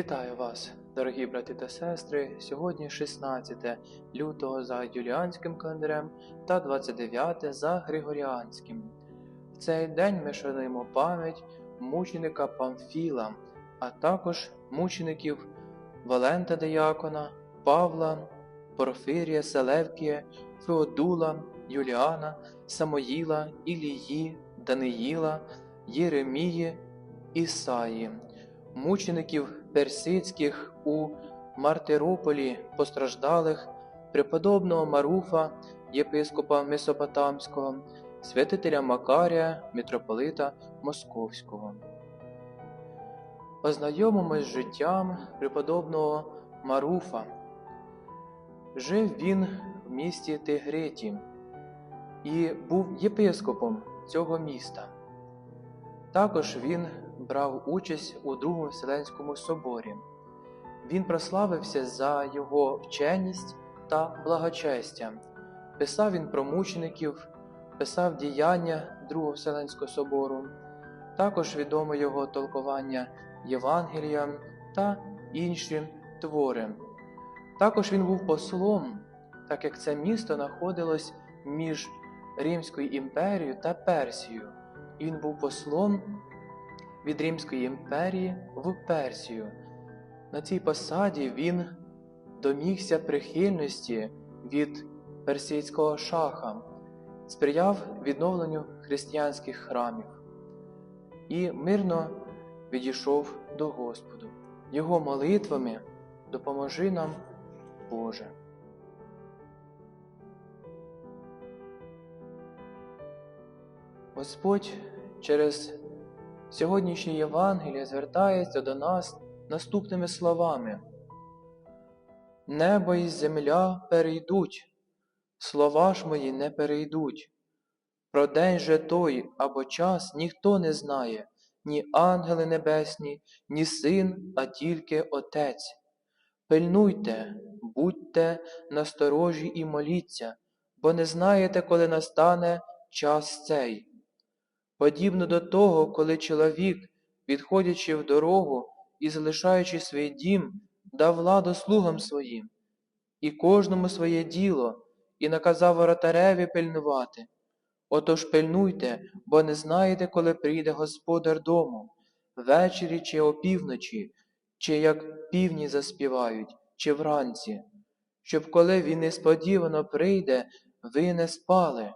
Вітаю вас, дорогі брати та сестри. Сьогодні 16 лютого за юліанським календарем та 29 за Григоріанським. В цей день ми шануємо пам'ять мученика Памфіла, а також мучеників Валента Деякона, Павла, Порфирія, Селевкія, Феодула, Юліана, Самоїла, Ілії, Даниїла, Єремії, Ісаї, мучеників персидських у Мартирополі постраждалих, преподобного Маруфа, єпископа Месопотамського, святителя Макарія, митрополита Московського. Ознайомимось з життям преподобного Маруфа. Жив він в місті Тигриті і був єпископом цього міста. Також він брав участь у Другому Вселенському соборі. Він прославився за його вченість та благочестя. Писав він про мучеників, писав діяння Другого Вселенського собору, також відомо його толкування Євангелія та інші твори. Також він був послом, так як це місто знаходилось між Римською імперією та Персією. Він був послом від Римської імперії в Персію. На цій посаді він домігся прихильності від персійського шаха, сприяв відновленню християнських храмів і мирно відійшов до Господу. Його молитвами допоможи нам, Боже. Господь через сьогоднішнє Євангеліє звертається до нас наступними словами. Небо і земля перейдуть, слова ж мої не перейдуть. Про день же той або час ніхто не знає, ні ангели небесні, ні син, а тільки Отець. Пильнуйте, будьте насторожі і моліться, бо не знаєте, коли настане час цей. Подібно до того, коли чоловік, відходячи в дорогу і залишаючи свій дім, дав владу слугам своїм, і кожному своє діло, і наказав воротареві пильнувати. Отож пильнуйте, бо не знаєте, коли прийде господар дому, ввечері чи опівночі, чи як півні заспівають, чи вранці, щоб коли він несподівано прийде, ви не спали.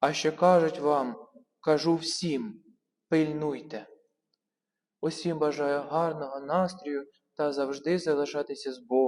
А що кажуть вам, кажу всім, пильнуйте. Усім бажаю гарного настрою та завжди залишатися з Богом.